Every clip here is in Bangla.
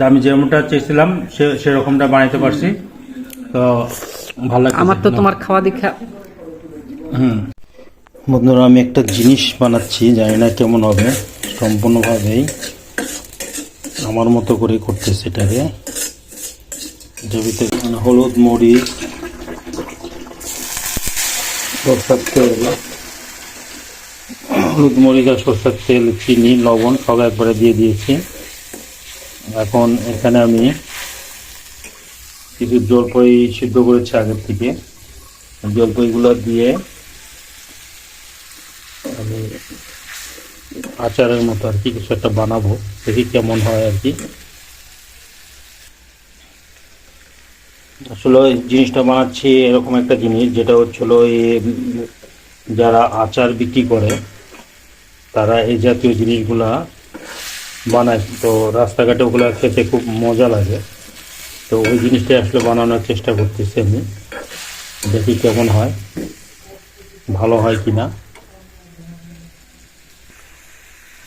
তা আমি যেমনটা চেয়েছিলাম সে সেরকমটা বানাইতে পারছি। তো ভালো আমার তো তোমার খাওয়া দেখা হুম। বন্ধুরা আমি একটা জিনিস বানাচ্ছি জানি না কেমন হবে সম্পূর্ণভাবেই। আমার মতো করে করতেছি এটাকে। মানে হলুদ মরিচ সরষার তেল হলুদ মরিচ আর সরষার তেল চিনি লবণ সব একবারে দিয়ে দিয়েছি। এখন এখানে আমি কিছু জলপাই সিদ্ধ করেছি আগের থেকে। জলপাইগুলো দিয়ে আমি আচারের মতো আর কি কিছু একটা বানাবো। দেখি কেমন হয় আর কি। আসলে জিনিসটা বানাচ্ছি এরকম একটা জিনিস, যেটা হচ্ছিল যারা আচার বিক্রি করে, তারা এই জাতীয় জিনিসগুলা বানায়। তো রাস্তাঘাটে ওগুলো খেতে খুব মজা লাগে। তো ওই জিনিসটা আসলে বানানোর চেষ্টা করতেছি আমি। দেখি কেমন হয়, ভালো হয় কি না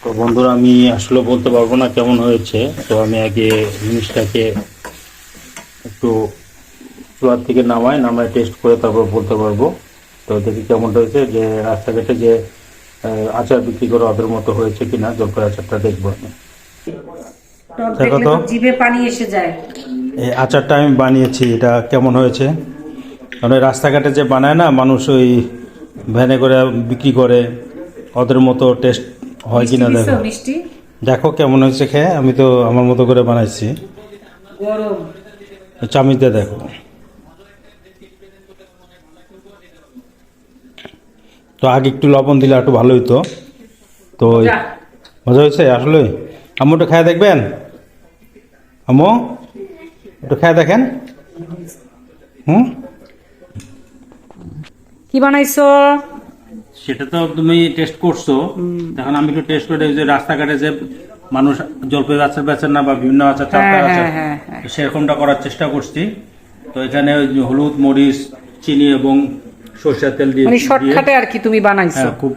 তো বন্ধুরা, আমি আসলে বলতে পারব না কেমন হয়েছে। তো আমি আগে জিনিসটাকে একটু চুয়ার থেকে নামাই, নামায় টেস্ট করে তারপর বলতে পারব। তো দেখি কেমনটা হয়েছে যে রাস্তাঘাটে যে আচার বিক্রি করে ওদের মতো হয়েছে কিনা জলপাই আচারটা দেখব আমি। দেখো তো। জিভে পানি এসে যায়। এই আচারটা আমি বানিয়েছি এটা কেমন হয়েছে? কারণ ওই রাস্তাঘাটে যে বানায় না মানুষ ওই ভ্যানে করে বিক্রি করে ওদের মতো টেস্ট হয় কিনা মিষ্টি দেখো। দেখো কেমন হয়েছে খেয়ে আমি তো আমার মতো করে বানাইছি। চামিচটা দেখো। তো আগে একটু লবণ দিলে একটু ভালো হইতো। তো মজা হয়েছে আসলে? আম্মু একটু খায় দেখবেন? আম্মু একটু খায় দেখেন। হুম? কি বানাইছো? সেটা তো তুমি টেস্ট করছ। এখন আমি একটু টেস্ট করে যে রাস্তাঘাটে যে মানুষ জলপাই আচার বেচেন না বা বিভিন্ন আচার টাটকা আচার হ্যাঁ হ্যাঁ হ্যাঁ। সেরকমটা করার চেষ্টা করছি। তো এখানে ওই হলুদ মরিচ চিনি এবং সরষের তেল দিয়ে মানে শর্টকাটে আর কি তুমি বানাইছো? হ্যাঁ খুব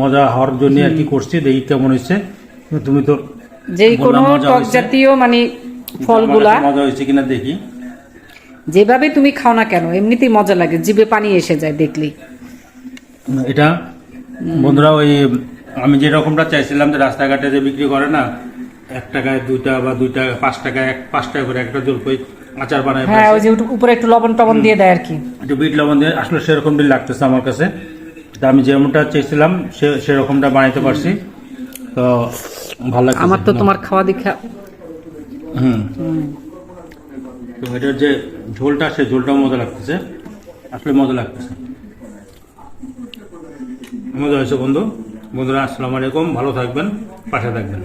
মজা হওয়ার জন্য আর কি করছি দেখি কেমন হয়েছে তুমি তো কোনো টক জাতীয় মানে ফলগুলা মজা হয়েছে কিনা দেখি। যেভাবে তুমি খাও না কেন এমনিতেই মজা লাগে জিভে পানি এসে যায় দেখলেই এটা বন্ধুরা ওই আমি যে রকমটা চাইছিলাম যে রাস্তাঘাটে যে বিক্রি করে না এক টাকায় দুইটা বা দুইটা পাঁচ টাকায় এক পাঁচ টাকা করে একটা জলপাই আচার বানায় হ্যাঁ ওই যে উপরে একটু লবণ টবণ দিয়ে দেয় আর কি। একটু বিট লবণ দিয়ে আসলে সেরকমটাই লাগতেছে আমার কাছে। তা আমি যেমনটা চেয়েছিলাম সে সেরকমটা বানাইতে পারছি। তো ভালো লাগছে আমার তো তোমার খাওয়া দেখা হুম। তো এটার যে ঝোলটা সে ঝোলটাও মজা লাগতেছে। আসলে মজা লাগতেছে। মজা হয়েছে বন্ধু। বন্ধুরা আসসালামু আলাইকুম। ভালো থাকবেন পাশে থাকবেন।